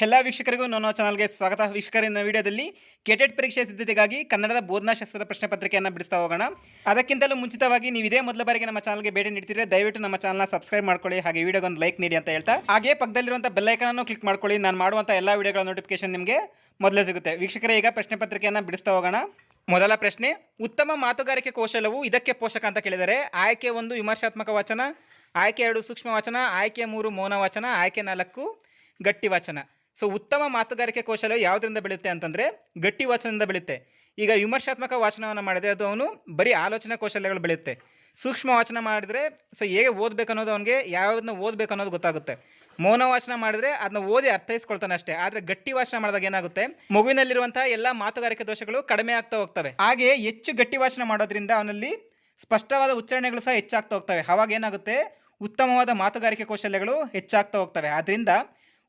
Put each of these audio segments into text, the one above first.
ಎಲ್ಲ ವೀಕ್ಷಕರಿಗೂ ನನ್ನ ಚಾನಲ್ಗೆ ಸ್ವಾಗತ. ವೀಕ್ಷಕರಿನ ವಿಡಿಯೋದಲ್ಲಿ ಕೆಟೆಟ್ ಪರೀಕ್ಷೆ ಸಿದ್ಧತೆಗಾಗಿ ಕನ್ನಡದ ಬೋಧನಾಶಾಸ್ತ್ರದ ಪ್ರಶ್ನೆ ಪತ್ರಿಕೆಯನ್ನು ಬಿಡಿಸ್ತಾ ಹೋಗೋಣ. ಅದಕ್ಕಿಂತಲೂ ಮುಂಚಿತವಾಗಿ ನೀವು ಇದೇ ಮೊದಲ ಬಾರಿಗೆ ನಮ್ಮ ಚಾನಲ್ಗೆ ಭೇಟಿ ನೀಡ್ತಿದ್ರೆ ದಯವಿಟ್ಟು ನಮ್ಮ ಚಾನಲ್ನ ಸಬ್ಸ್ಕ್ರೈಬ್ ಮಾಡ್ಕೊಳ್ಳಿ, ಹಾಗೆ ವಿಡಿಯೋಗೆ ಒಂದು ಲೈಕ್ ನೀಡಿ ಅಂತ ಹೇಳ್ತಾ. ಹಾಗೆ ಪಕ್ಕದಲ್ಲಿರುವಂಥ ಬೆಲ್ಲೈಕನನ್ನು ಕ್ಲಿಕ್ ಮಾಡ್ಕೊಳ್ಳಿ. ನಾನು ಮಾಡುವಂಥ ಎಲ್ಲ ವಿಡಿಯೋಗಳ ನೋಟಿಫಿಕೇಶನ್ ನಿಮಗೆ ಮೊದಲೇ ಸಿಗುತ್ತೆ. ವೀಕ್ಷಕರೇ, ಈಗ ಪ್ರಶ್ನೆ ಪತ್ರಿಕೆಯನ್ನು ಬಿಡಿಸ್ತಾ ಹೋಗೋಣ. ಮೊದಲ ಪ್ರಶ್ನೆ, ಉತ್ತಮ ಮಾತುಗಾರಿಕೆ ಕೌಶಲವು ಇದಕ್ಕೆ ಪೋಷಕ ಅಂತ ಕೇಳಿದರೆ ಆಯ್ಕೆ ಒಂದು ವಿಮರ್ಶಾತ್ಮಕ ವಚನ, ಆಯ್ಕೆ ಎರಡು ಸೂಕ್ಷ್ಮ ವಚನ, ಆಯ್ಕೆ ಮೂರು ಮೌನ ವಚನ, ಆಯ್ಕೆ ನಾಲ್ಕು ಗಟ್ಟಿ ವಚನ. ಸೊ ಉತ್ತಮ ಮಾತುಗಾರಿಕೆ ಕೌಶಲ್ಯ ಯಾವುದರಿಂದ ಬೆಳೆಯುತ್ತೆ ಅಂತಂದರೆ ಗಟ್ಟಿ ವಾಚನದಿಂದ ಬೆಳೆಯುತ್ತೆ. ಈಗ ವಿಮರ್ಶಾತ್ಮಕ ವಾಚನವನ್ನು ಮಾಡಿದರೆ ಅದು ಅವನು ಬರೀ ಆಲೋಚನಾ ಕೌಶಲ್ಯಗಳು ಬೆಳೆಯುತ್ತೆ. ಸೂಕ್ಷ್ಮ ವಾಚನ ಮಾಡಿದರೆ ಸೊ ಹೇಗೆ ಓದಬೇಕು ಅನ್ನೋದು ಅವನಿಗೆ, ಯಾವುದನ್ನ ಓದಬೇಕು ಅನ್ನೋದು ಗೊತ್ತಾಗುತ್ತೆ. ಮೌನ ವಾಚನ ಮಾಡಿದರೆ ಅದನ್ನ ಓದಿ ಅರ್ಥೈಸ್ಕೊಳ್ತಾನೆ ಅಷ್ಟೇ. ಆದರೆ ಗಟ್ಟಿ ವಾಚನ ಮಾಡಿದಾಗ ಏನಾಗುತ್ತೆ? ಮಗುವಿನಲ್ಲಿರುವಂತಹ ಎಲ್ಲ ಮಾತುಗಾರಿಕೆ ದೋಷಗಳು ಕಡಿಮೆ ಆಗ್ತಾ ಹೋಗ್ತವೆ. ಹಾಗೆಯೇ ಹೆಚ್ಚು ಗಟ್ಟಿ ವಾಚನ ಮಾಡೋದ್ರಿಂದ ಅವನಲ್ಲಿ ಸ್ಪಷ್ಟವಾದ ಉಚ್ಚಾರಣೆಗಳು ಸಹ ಹೆಚ್ಚಾಗ್ತಾ ಹೋಗ್ತವೆ. ಅವಾಗ ಏನಾಗುತ್ತೆ? ಉತ್ತಮವಾದ ಮಾತುಗಾರಿಕೆ ಕೌಶಲ್ಯಗಳು ಹೆಚ್ಚಾಗ್ತಾ ಹೋಗ್ತವೆ. ಆದ್ದರಿಂದ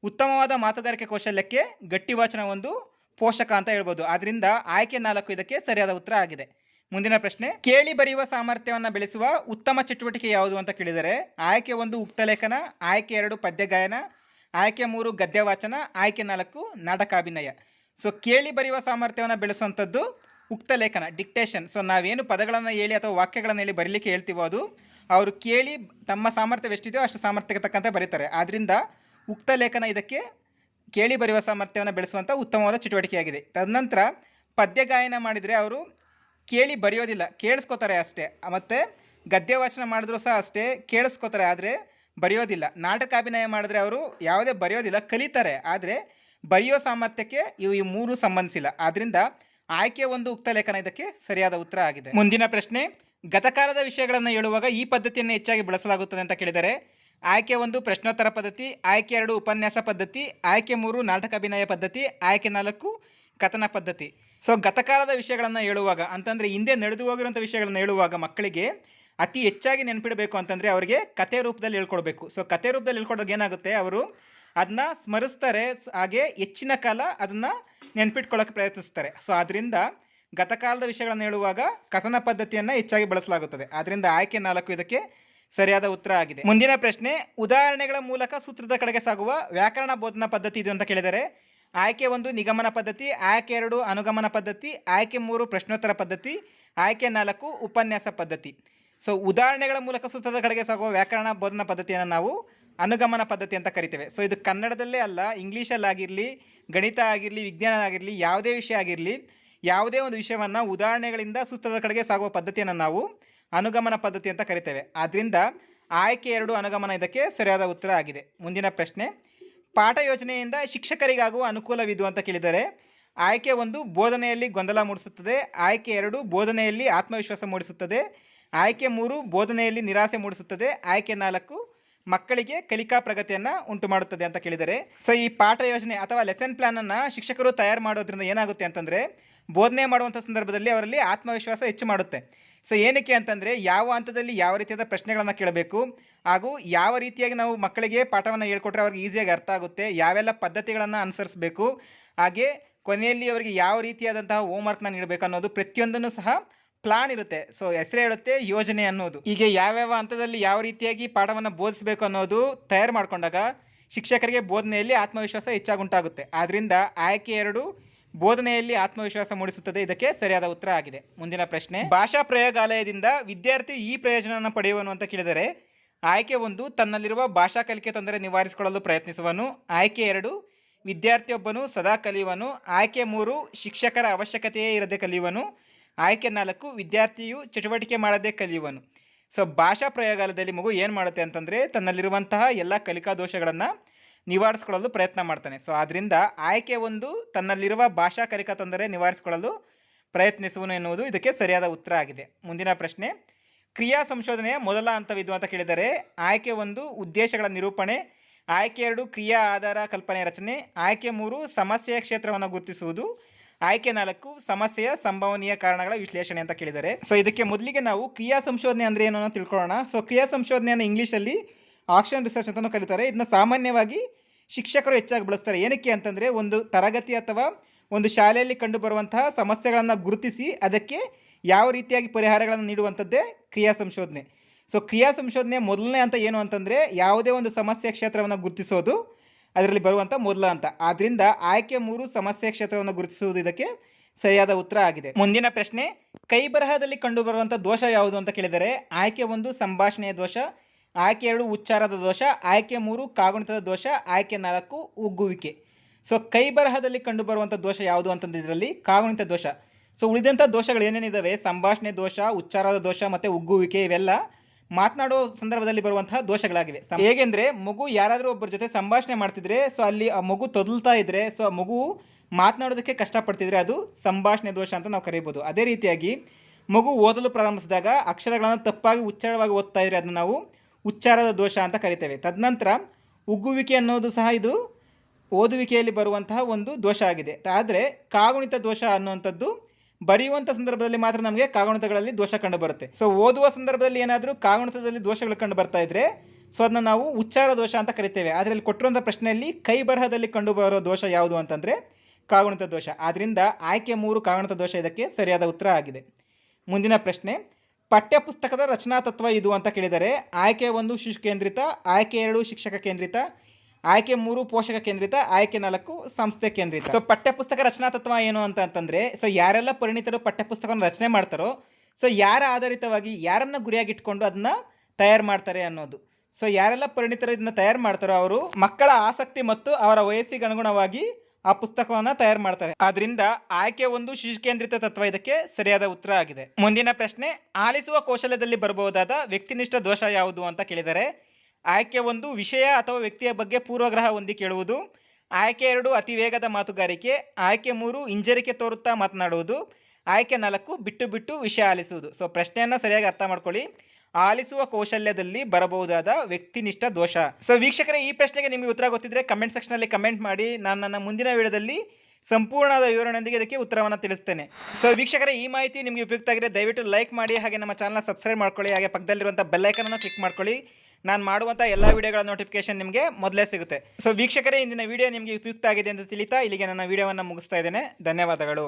ಉತ್ತಮವಾದ ಮಾತುಗಾರಿಕೆ ಕೌಶಲ್ಯಕ್ಕೆ ಗಟ್ಟಿ ವಾಚನ ಒಂದು ಪೋಷಕ ಅಂತ ಹೇಳ್ಬೋದು. ಆದ್ದರಿಂದ ಆಯ್ಕೆ ನಾಲ್ಕು ಇದಕ್ಕೆ ಸರಿಯಾದ ಉತ್ತರ ಆಗಿದೆ. ಮುಂದಿನ ಪ್ರಶ್ನೆ, ಕೇಳಿ ಬರೆಯುವ ಸಾಮರ್ಥ್ಯವನ್ನು ಬೆಳೆಸುವ ಉತ್ತಮ ಚಟುವಟಿಕೆ ಯಾವುದು ಅಂತ ಕೇಳಿದರೆ, ಆಯ್ಕೆ ಒಂದು ಉಕ್ತಲೇಖನ ಆಯ್ಕೆ ಎರಡು ಪದ್ಯ ಗಾಯನ ಆಯ್ಕೆ ಮೂರು ಗದ್ಯ ವಾಚನ ಆಯ್ಕೆ ನಾಲ್ಕು ನಾಟಕಾಭಿನಯ. ಸೊ ಕೇಳಿ ಬರೆಯುವ ಸಾಮರ್ಥ್ಯವನ್ನು ಬೆಳೆಸುವಂಥದ್ದು ಉಕ್ತ ಲೇಖನ ಡಿಕ್ಟೇಷನ್ ಸೊ ನಾವೇನು ಪದಗಳನ್ನು ಹೇಳಿ ಅಥವಾ ವಾಕ್ಯಗಳನ್ನು ಹೇಳಿ ಬರೀಲಿಕ್ಕೆ ಹೇಳ್ತೀವೋ ಅದು, ಅವರು ಕೇಳಿ ತಮ್ಮ ಸಾಮರ್ಥ್ಯವೆಷ್ಟಿದೆಯೋ ಅಷ್ಟು ಸಾಮರ್ಥ್ಯಕ್ಕೆ ತಕ್ಕಂತೆ ಬರೀತಾರೆ. ಆದ್ದರಿಂದ ಉಕ್ತ ಲೇಖನ ಇದಕ್ಕೆ ಕೇಳಿ ಬರೆಯುವ ಸಾಮರ್ಥ್ಯವನ್ನು ಬೆಳೆಸುವಂಥ ಉತ್ತಮವಾದ ಚಟುವಟಿಕೆಯಾಗಿದೆ. ತದನಂತರ ಪದ್ಯ ಗಾಯನ ಮಾಡಿದರೆ ಅವರು ಕೇಳಿ ಬರೆಯೋದಿಲ್ಲ, ಕೇಳಿಸ್ಕೋತಾರೆ ಅಷ್ಟೇ. ಮತ್ತು ಗದ್ಯ ವಾಚನ ಮಾಡಿದ್ರು ಸಹ ಅಷ್ಟೇ ಕೇಳಿಸ್ಕೋತಾರೆ, ಆದರೆ ಬರೆಯೋದಿಲ್ಲ. ನಾಟಕಾಭಿನಯ ಮಾಡಿದ್ರೆ ಅವರು ಯಾವುದೇ ಬರೆಯೋದಿಲ್ಲ, ಕಲಿತಾರೆ, ಆದರೆ ಬರೆಯೋ ಸಾಮರ್ಥ್ಯಕ್ಕೆ ಇವು ಈ ಮೂರು ಸಂಬಂಧಿಸಿಲ್ಲ. ಆದ್ದರಿಂದ ಆಯ್ಕೆ ಒಂದು ಉಕ್ತ ಲೇಖನ ಇದಕ್ಕೆ ಸರಿಯಾದ ಉತ್ತರ ಆಗಿದೆ. ಮುಂದಿನ ಪ್ರಶ್ನೆ, ಗತಕಾಲದ ವಿಷಯಗಳನ್ನು ಹೇಳುವಾಗ ಈ ಪದ್ಧತಿಯನ್ನು ಹೆಚ್ಚಾಗಿ ಬಳಸಲಾಗುತ್ತದೆ ಅಂತ ಕೇಳಿದರೆ ಆಯ್ಕೆ ಒಂದು ಪ್ರಶ್ನೋತ್ತರ ಪದ್ಧತಿ, ಆಯ್ಕೆ ಎರಡು ಉಪನ್ಯಾಸ ಪದ್ಧತಿ, ಆಯ್ಕೆ ಮೂರು ನಾಟಕ ಅಭಿನಯ ಪದ್ಧತಿ, ಆಯ್ಕೆ ನಾಲ್ಕು ಕಥನ ಪದ್ಧತಿ. ಸೊ ಗತಕಾಲದ ವಿಷಯಗಳನ್ನು ಹೇಳುವಾಗ, ಅಂತಂದರೆ ಹಿಂದೆ ನಡೆದು ಹೋಗಿರುವಂಥ ವಿಷಯಗಳನ್ನು ಹೇಳುವಾಗ ಮಕ್ಕಳಿಗೆ ಅತಿ ಹೆಚ್ಚಾಗಿ ನೆನಪಿಡಬೇಕು ಅಂತಂದರೆ ಅವರಿಗೆ ಕಥೆ ರೂಪದಲ್ಲಿ ಹೇಳ್ಕೊಡ್ಬೇಕು. ಸೊ ಕಥೆ ರೂಪದಲ್ಲಿ ಹೇಳ್ಕೊಡೋದು ಏನಾಗುತ್ತೆ? ಅವರು ಅದನ್ನ ಸ್ಮರಿಸ್ತಾರೆ ಹಾಗೆ ಹೆಚ್ಚಿನ ಕಾಲ ಅದನ್ನು ನೆನ್ಪಿಟ್ಕೊಳ್ಳೋಕೆ ಪ್ರಯತ್ನಿಸ್ತಾರೆ. ಸೊ ಅದರಿಂದ ಗತಕಾಲದ ವಿಷಯಗಳನ್ನು ಹೇಳುವಾಗ ಕಥನ ಪದ್ಧತಿಯನ್ನು ಹೆಚ್ಚಾಗಿ ಬಳಸಲಾಗುತ್ತದೆ. ಆದ್ದರಿಂದ ಆಯ್ಕೆ ನಾಲ್ಕು ಇದಕ್ಕೆ ಸರಿಯಾದ ಉತ್ತರ ಆಗಿದೆ. ಮುಂದಿನ ಪ್ರಶ್ನೆ, ಉದಾಹರಣೆಗಳ ಮೂಲಕ ಸೂತ್ರದ ಕಡೆಗೆ ಸಾಗುವ ವ್ಯಾಕರಣ ಬೋಧನಾ ಪದ್ಧತಿ ಇದು ಅಂತ ಕೇಳಿದರೆ, ಆಯ್ಕೆ ಒಂದು ನಿಗಮನ ಪದ್ಧತಿ, ಆಯ್ಕೆ ಎರಡು ಅನುಗಮನ ಪದ್ಧತಿ, ಆಯ್ಕೆ ಮೂರು ಪ್ರಶ್ನೋತ್ತರ ಪದ್ಧತಿ, ಆಯ್ಕೆ ನಾಲ್ಕು ಉಪನ್ಯಾಸ ಪದ್ಧತಿ. ಸೊ ಉದಾಹರಣೆಗಳ ಮೂಲಕ ಸೂತ್ರದ ಕಡೆಗೆ ಸಾಗುವ ವ್ಯಾಕರಣ ಬೋಧನಾ ಪದ್ಧತಿಯನ್ನು ನಾವು ಅನುಗಮನ ಪದ್ಧತಿ ಅಂತ ಕರಿತೇವೆ. ಸೊ ಇದು ಕನ್ನಡದಲ್ಲೇ ಅಲ್ಲ ಇಂಗ್ಲೀಷಲ್ಲಾಗಿರಲಿ ಗಣಿತ ಆಗಿರಲಿ, ವಿಜ್ಞಾನ ಆಗಿರಲಿ, ಯಾವುದೇ ವಿಷಯ ಆಗಿರಲಿ, ಯಾವುದೇ ಒಂದು ವಿಷಯವನ್ನು ಉದಾಹರಣೆಗಳಿಂದ ಸೂತ್ರದ ಕಡೆಗೆ ಸಾಗುವ ಪದ್ಧತಿಯನ್ನು ನಾವು ಅನುಗಮನ ಪದ್ಧತಿ ಅಂತ ಕರಿತೇವೆ. ಆದ್ದರಿಂದ ಆಯ್ಕೆ ಎರಡು ಅನುಗಮನ ಇದಕ್ಕೆ ಸರಿಯಾದ ಉತ್ತರ ಆಗಿದೆ. ಮುಂದಿನ ಪ್ರಶ್ನೆ, ಪಾಠ ಯೋಜನೆಯಿಂದ ಶಿಕ್ಷಕರಿಗಾಗುವ ಅನುಕೂಲವಿದು ಅಂತ ಕೇಳಿದರೆ, ಆಯ್ಕೆ ಒಂದು ಬೋಧನೆಯಲ್ಲಿ ಗೊಂದಲ ಮೂಡಿಸುತ್ತದೆ, ಆಯ್ಕೆ ಎರಡು ಬೋಧನೆಯಲ್ಲಿ ಆತ್ಮವಿಶ್ವಾಸ ಮೂಡಿಸುತ್ತದೆ, ಆಯ್ಕೆ ಮೂರು ಬೋಧನೆಯಲ್ಲಿ ನಿರಾಸೆ ಮೂಡಿಸುತ್ತದೆ, ಆಯ್ಕೆ ನಾಲ್ಕು ಮಕ್ಕಳಿಗೆ ಕಲಿಕಾ ಪ್ರಗತಿಯನ್ನು ಉಂಟು ಮಾಡುತ್ತದೆ ಅಂತ ಕೇಳಿದರೆ, ಸೊ ಈ ಪಾಠ ಯೋಜನೆ ಅಥವಾ ಲೆಸನ್ ಪ್ಲಾನನ್ನು ಶಿಕ್ಷಕರು ತಯಾರು ಮಾಡೋದ್ರಿಂದ ಏನಾಗುತ್ತೆ ಅಂತಂದರೆ, ಬೋಧನೆ ಮಾಡುವಂಥ ಸಂದರ್ಭದಲ್ಲಿ ಅವರಲ್ಲಿ ಆತ್ಮವಿಶ್ವಾಸ ಹೆಚ್ಚು ಮಾಡುತ್ತೆ. ಸೊ ಏನಕ್ಕೆ ಅಂತಂದರೆ ಯಾವ ಹಂತದಲ್ಲಿ ಯಾವ ರೀತಿಯಾದ ಪ್ರಶ್ನೆಗಳನ್ನು ಕೇಳಬೇಕು ಹಾಗೂ ಯಾವ ರೀತಿಯಾಗಿ ನಾವು ಮಕ್ಕಳಿಗೆ ಪಾಠವನ್ನು ಹೇಳ್ಕೊಟ್ರೆ ಅವ್ರಿಗೆ ಈಸಿಯಾಗಿ ಅರ್ಥ ಆಗುತ್ತೆ, ಯಾವೆಲ್ಲ ಪದ್ಧತಿಗಳನ್ನು ಅನುಸರಿಸಬೇಕು, ಹಾಗೆ ಕೊನೆಯಲ್ಲಿ ಅವರಿಗೆ ಯಾವ ರೀತಿಯಾದಂತಹ ಹೋಮ್ವರ್ಕ್ನ ನೀಡಬೇಕು ಅನ್ನೋದು ಪ್ರತಿಯೊಂದನ್ನು ಸಹ ಪ್ಲಾನ್ ಇರುತ್ತೆ. ಸೊ ಹೆಸರೇ ಹೇಳುತ್ತೆ ಯೋಜನೆ ಅನ್ನೋದು. ಹೀಗೆ ಯಾವ್ಯಾವ ಹಂತದಲ್ಲಿ ಯಾವ ರೀತಿಯಾಗಿ ಪಾಠವನ್ನು ಬೋಧಿಸಬೇಕು ಅನ್ನೋದು ತಯಾರು ಮಾಡಿಕೊಂಡಾಗ ಶಿಕ್ಷಕರಿಗೆ ಬೋಧನೆಯಲ್ಲಿ ಆತ್ಮವಿಶ್ವಾಸ ಹೆಚ್ಚಾಗುಂಟಾಗುತ್ತೆ ಆದ್ದರಿಂದ ಆಯ್ಕೆ ಎರಡು ಬೋಧನೆಯಲ್ಲಿ ಆತ್ಮವಿಶ್ವಾಸ ಮೂಡಿಸುತ್ತದೆ. ಇದಕ್ಕೆ ಸರಿಯಾದ ಉತ್ತರ ಆಗಿದೆ. ಮುಂದಿನ ಪ್ರಶ್ನೆ. ಭಾಷಾ ಪ್ರಯೋಗಾಲಯದಿಂದ ವಿದ್ಯಾರ್ಥಿ ಈ ಪ್ರಯೋಜನವನ್ನು ಪಡೆಯುವನು ಅಂತ ಕೇಳಿದರೆ, ಆಯ್ಕೆ ಒಂದು, ತನ್ನಲ್ಲಿರುವ ಭಾಷಾ ಕಲಿಕೆ ತೊಂದರೆ ನಿವಾರಿಸಿಕೊಳ್ಳಲು ಪ್ರಯತ್ನಿಸುವನು. ಆಯ್ಕೆ ಎರಡು, ವಿದ್ಯಾರ್ಥಿಯೊಬ್ಬನು ಸದಾ ಕಲಿಯುವನು. ಆಯ್ಕೆ ಮೂರು, ಶಿಕ್ಷಕರ ಅವಶ್ಯಕತೆಯೇ ಇರದೆ ಕಲಿಯುವನು. ಆಯ್ಕೆ ನಾಲ್ಕು, ವಿದ್ಯಾರ್ಥಿಯು ಚಟುವಟಿಕೆ ಮಾಡದೆ ಕಲಿಯುವನು. ಸೊ, ಭಾಷಾ ಪ್ರಯೋಗಾಲಯದಲ್ಲಿ ಮಗು ಏನು ಮಾಡುತ್ತೆ ಅಂತಂದರೆ, ತನ್ನಲ್ಲಿರುವಂತಹ ಎಲ್ಲ ಕಲಿಕಾ ದೋಷಗಳನ್ನು ನಿವಾರಿಸಿಕೊಳ್ಳಲು ಪ್ರಯತ್ನ ಮಾಡ್ತಾನೆ. ಸೊ ಆದ್ದರಿಂದ ಆಯ್ಕೆ ಒಂದು ತನ್ನಲ್ಲಿರುವ ಭಾಷಾ ಕಲಿಕಾ ತೊಂದರೆ ನಿವಾರಿಸಿಕೊಳ್ಳಲು ಪ್ರಯತ್ನಿಸುವನು ಎನ್ನುವುದು ಇದಕ್ಕೆ ಸರಿಯಾದ ಉತ್ತರ ಆಗಿದೆ. ಮುಂದಿನ ಪ್ರಶ್ನೆ, ಕ್ರಿಯಾ ಸಂಶೋಧನೆಯ ಮೊದಲ ಹಂತವಿದು ಅಂತ ಕೇಳಿದರೆ ಆಯ್ಕೆ ಒಂದು ಉದ್ದೇಶಗಳ ನಿರೂಪಣೆ, ಆಯ್ಕೆ ಎರಡು ಕ್ರಿಯಾ ಆಧಾರ ಕಲ್ಪನೆ ರಚನೆ, ಆಯ್ಕೆ ಮೂರು ಸಮಸ್ಯೆಯ ಕ್ಷೇತ್ರವನ್ನು ಗುರುತಿಸುವುದು, ಆಯ್ಕೆ ನಾಲ್ಕು ಸಮಸ್ಯೆಯ ಸಂಭವನೀಯ ಕಾರಣಗಳ ವಿಶ್ಲೇಷಣೆ ಅಂತ ಕೇಳಿದರೆ. ಸೊ ಇದಕ್ಕೆ ಮೊದಲಿಗೆ ನಾವು ಕ್ರಿಯಾ ಸಂಶೋಧನೆ ಅಂದರೆ ಏನು ತಿಳ್ಕೊಳ್ಳೋಣ. ಸೊ ಕ್ರಿಯಾ ಸಂಶೋಧನೆಯನ್ನು ಇಂಗ್ಲೀಷಲ್ಲಿ ಆಕ್ಷನ್ ರಿಸರ್ಚ್ ಅಂತಲೂ ಕರೀತಾರೆ. ಇದನ್ನ ಸಾಮಾನ್ಯವಾಗಿ ಶಿಕ್ಷಕರು ಹೆಚ್ಚಾಗಿ ಬಳಸ್ತಾರೆ. ಏನಕ್ಕೆ ಅಂತಂದರೆ ಒಂದು ತರಗತಿ ಅಥವಾ ಒಂದು ಶಾಲೆಯಲ್ಲಿ ಕಂಡುಬರುವಂತಹ ಸಮಸ್ಯೆಗಳನ್ನು ಗುರುತಿಸಿ ಅದಕ್ಕೆ ಯಾವ ರೀತಿಯಾಗಿ ಪರಿಹಾರಗಳನ್ನು ನೀಡುವಂಥದ್ದೇ ಕ್ರಿಯಾ ಸಂಶೋಧನೆ. ಸೊ ಕ್ರಿಯಾ ಸಂಶೋಧನೆ ಮೊದಲನೇ ಅಂತ ಏನು ಅಂತಂದರೆ ಯಾವುದೇ ಒಂದು ಸಮಸ್ಯೆ ಕ್ಷೇತ್ರವನ್ನು ಗುರುತಿಸೋದು ಅದರಲ್ಲಿ ಬರುವಂಥ ಮೊದಲ ಅಂತ. ಆದ್ದರಿಂದ ಆಯ್ಕೆ ಮೂರು ಸಮಸ್ಯೆ ಕ್ಷೇತ್ರವನ್ನು ಗುರುತಿಸುವುದು ಇದಕ್ಕೆ ಸರಿಯಾದ ಉತ್ತರ ಆಗಿದೆ. ಮುಂದಿನ ಪ್ರಶ್ನೆ, ಕೈ ಬರಹದಲ್ಲಿ ಕಂಡುಬರುವಂಥ ದೋಷ ಯಾವುದು ಅಂತ ಕೇಳಿದರೆ, ಆಯ್ಕೆ ಒಂದು, ಸಂಭಾಷಣೆಯ ದೋಷ ಆಯ್ಕೆ ಎರಡು ಉಚ್ಚಾರದ ದೋಷ, ಆಯ್ಕೆ ಮೂರು ಕಾಗುಣಿತದ ದೋಷ, ಆಯ್ಕೆ ನಾಲ್ಕು ಉಗ್ಗುವಿಕೆ. ಸೊ ಕೈ ಬರಹದಲ್ಲಿ ಕಂಡುಬರುವಂಥ ದೋಷ ಯಾವುದು ಅಂತಂದ್ರೆ ಇದರಲ್ಲಿ ಕಾಗುಣಿತ ದೋಷ. ಸೊ ಉಳಿದಂಥ ದೋಷಗಳು ಏನೇನಿದ್ದಾವೆ ಸಂಭಾಷಣೆ ದೋಷ, ಉಚ್ಚಾರದ ದೋಷ ಮತ್ತು ಉಗ್ಗುವಿಕೆ ಇವೆಲ್ಲ ಮಾತನಾಡೋ ಸಂದರ್ಭದಲ್ಲಿ ಬರುವಂತಹ ದೋಷಗಳಾಗಿವೆ. ಹೇಗೆಂದರೆ ಮಗು ಯಾರಾದರೂ ಒಬ್ಬರ ಜೊತೆ ಸಂಭಾಷಣೆ ಮಾಡ್ತಿದ್ರೆ ಸೊ ಅಲ್ಲಿ ಆ ಮಗು ತೊದಲ್ತಾ ಇದ್ರೆ ಸೊ ಆ ಮಗು ಮಾತನಾಡೋದಕ್ಕೆ ಕಷ್ಟಪಡ್ತಿದ್ರೆ ಅದು ಸಂಭಾಷಣೆ ದೋಷ ಅಂತ ನಾವು ಕರೀಬೋದು. ಅದೇ ರೀತಿಯಾಗಿ ಮಗು ಓದಲು ಪ್ರಾರಂಭಿಸಿದಾಗ ಅಕ್ಷರಗಳನ್ನು ತಪ್ಪಾಗಿ ಉಚ್ಚಾರವಾಗಿ ಓದ್ತಾ ಇದ್ರೆ ಅದನ್ನು ನಾವು ಉಚ್ಚಾರದ ದೋಷ ಅಂತ ಕರಿತೇವೆ. ತದನಂತರ ಉಗ್ಗುವಿಕೆ ಅನ್ನೋದು ಸಹ ಇದು ಓದುವಿಕೆಯಲ್ಲಿ ಬರುವಂತಹ ಒಂದು ದೋಷ ಆಗಿದೆ. ಆದರೆ ಕಾಗುಣಿತ ದೋಷ ಅನ್ನುವಂಥದ್ದು ಬರೆಯುವಂಥ ಸಂದರ್ಭದಲ್ಲಿ ಮಾತ್ರ ನಮಗೆ ಕಾಗುಣಿತಗಳಲ್ಲಿ ದೋಷ ಕಂಡು ಬರುತ್ತೆ. ಸೊ ಓದುವ ಸಂದರ್ಭದಲ್ಲಿ ಏನಾದರೂ ಕಾಗುಣಿತದಲ್ಲಿ ದೋಷಗಳು ಕಂಡು ಬರ್ತಾ ಇದ್ರೆ ಸೊ ಅದನ್ನ ನಾವು ಉಚ್ಚಾರ ದೋಷ ಅಂತ ಕರಿತೇವೆ. ಅದರಲ್ಲಿ ಕೊಟ್ಟಿರುವಂಥ ಪ್ರಶ್ನೆಯಲ್ಲಿ ಕೈ ಬರಹದಲ್ಲಿ ಕಂಡು ದೋಷ ಯಾವುದು ಅಂತಂದರೆ ಕಾಗುಣಿತ ದೋಷ. ಆದ್ದರಿಂದ ಆಯ್ಕೆ ಮೂರು ಕಾಗುಣಿತ ದೋಷ ಇದಕ್ಕೆ ಸರಿಯಾದ ಉತ್ತರ ಆಗಿದೆ. ಮುಂದಿನ ಪ್ರಶ್ನೆ ಪಠ್ಯಪುಸ್ತಕದ ರಚನಾ ತತ್ವ ಇದು ಅಂತ ಕೇಳಿದರೆ, ಆಯ್ಕೆ ಒಂದು ಶಿಶು ಕೇಂದ್ರಿತ ಆಯ್ಕೆ ಎರಡು ಶಿಕ್ಷಕ ಕೇಂದ್ರಿತ, ಆಯ್ಕೆ ಮೂರು ಪೋಷಕ ಕೇಂದ್ರಿತ, ಆಯ್ಕೆ ನಾಲ್ಕು ಸಂಸ್ಥೆ ಕೇಂದ್ರಿತ. ಸೊ ಪಠ್ಯಪುಸ್ತಕ ರಚನಾ ತತ್ವ ಏನು ಅಂತ ಅಂತಂದ್ರೆ ಸೊ ಯಾರೆಲ್ಲ ಪರಿಣಿತರು ಪಠ್ಯಪುಸ್ತಕವನ್ನು ರಚನೆ ಮಾಡ್ತಾರೋ ಸೊ ಯಾರ ಆಧಾರಿತವಾಗಿ ಯಾರನ್ನ ಗುರಿಯಾಗಿಟ್ಕೊಂಡು ಅದನ್ನ ತಯಾರು ಮಾಡ್ತಾರೆ ಅನ್ನೋದು. ಸೊ ಯಾರೆಲ್ಲ ಪರಿಣಿತರು ಇದನ್ನ ತಯಾರು ಮಾಡ್ತಾರೋ, ಅವರು ಮಕ್ಕಳ ಆಸಕ್ತಿ ಮತ್ತು ಅವರ ವಯಸ್ಸಿಗೆ ಅನುಗುಣವಾಗಿ ಆ ಪುಸ್ತಕವನ್ನ ತಯಾರು ಮಾಡ್ತಾರೆ. ಆದ್ರಿಂದ ಆಯ್ಕೆ ಒಂದು ಶಿಶು ಕೇಂದ್ರಿತ ತತ್ವ ಇದಕ್ಕೆ ಸರಿಯಾದ ಉತ್ತರ ಆಗಿದೆ. ಮುಂದಿನ ಪ್ರಶ್ನೆ, ಆಲಿಸುವ ಕೌಶಲ್ಯದಲ್ಲಿ ಬರಬಹುದಾದ ವ್ಯಕ್ತಿನಿಷ್ಠ ದೋಷ ಯಾವುದು ಅಂತ ಕೇಳಿದರೆ, ಆಯ್ಕೆ ಒಂದು ವಿಷಯ ಅಥವಾ ವ್ಯಕ್ತಿಯ ಬಗ್ಗೆ ಪೂರ್ವಗ್ರಹ ಹೊಂದಿ ಕೇಳುವುದು, ಆಯ್ಕೆ ಎರಡು ಅತಿ ವೇಗದ ಮಾತುಗಾರಿಕೆ, ಆಯ್ಕೆ ಮೂರು ಹಿಂಜರಿಕೆ ತೋರುತ್ತಾ ಮಾತನಾಡುವುದು, ಆಯ್ಕೆ ನಾಲ್ಕು ಬಿಟ್ಟು ಬಿಟ್ಟು ವಿಷಯ ಆಲಿಸುವುದು. ಸೊ ಪ್ರಶ್ನೆಯನ್ನು ಸರಿಯಾಗಿ ಅರ್ಥ ಮಾಡ್ಕೊಳ್ಳಿ. ಆಲಿಸುವ ಕೌಶಲ್ಯದಲ್ಲಿ ಬರಬಹುದಾದ ವ್ಯಕ್ತಿನಿಷ್ಠ ದೋಷ. ಸೊ ವೀಕ್ಷಕರೇ, ಈ ಪ್ರಶ್ನೆಗೆ ನಿಮಗೆ ಉತ್ತರ ಗೊತ್ತಿದ್ರೆ ಕಮೆಂಟ್ ಸೆಕ್ಷನಲ್ಲಿ ಕಮೆಂಟ್ ಮಾಡಿ, ನಾನು ನನ್ನ ಮುಂದಿನ ವಿಡಿಯೋದಲ್ಲಿ ಸಂಪೂರ್ಣವಾದ ವಿವರಣೆಯೊಂದಿಗೆ ಇದಕ್ಕೆ ಉತ್ತರವನ್ನು ತಿಳಿಸ್ತೇನೆ. ಸೊ ವೀಕ್ಷಕರೇ, ಈ ಮಾಹಿತಿ ನಿಮಗೆ ಉಪಯುಕ್ತ ಆಗಿದೆ. ದಯವಿಟ್ಟು ಲೈಕ್ ಮಾಡಿ, ಹಾಗೆ ನಮ್ಮ ಚಾನಲ್ನ ಸಬ್ಸ್ಕ್ರೈಬ್ ಮಾಡ್ಕೊಳ್ಳಿ, ಹಾಗೆ ಪಕ್ಕದಲ್ಲಿರುವಂಥ ಬೆಲ್ಲೈಕನನ್ನು ಕ್ಲಿಕ್ ಮಾಡ್ಕೊಳ್ಳಿ. ನಾನು ಮಾಡುವಂಥ ಎಲ್ಲ ವಿಡಿಯೋಗಳ ನೋಟಿಫಿಕೇಶನ್ ನಿಮಗೆ ಮೊದಲೇ ಸಿಗುತ್ತೆ. ಸೊ ವೀಕ್ಷಕರೇ, ಇಂದಿನ ವಿಡಿಯೋ ನಿಮಗೆ ಉಪಯುಕ್ತ ಆಗಿದೆ ಅಂತ ತಿಳಿತಾ ಇಲ್ಲಿಗೆ ನನ್ನ ವಿಡಿಯೋವನ್ನು ಮುಗಿಸ್ತಾ ಇದ್ದೇನೆ. ಧನ್ಯವಾದಗಳು.